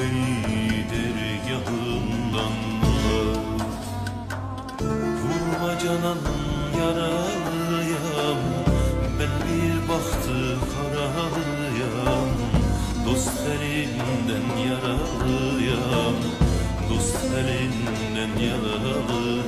Beni dergahından Vurma canan yaralıyam Ben bir bahtı karalıyam Dost elinden yaralıyam Dost elinden yaralıyam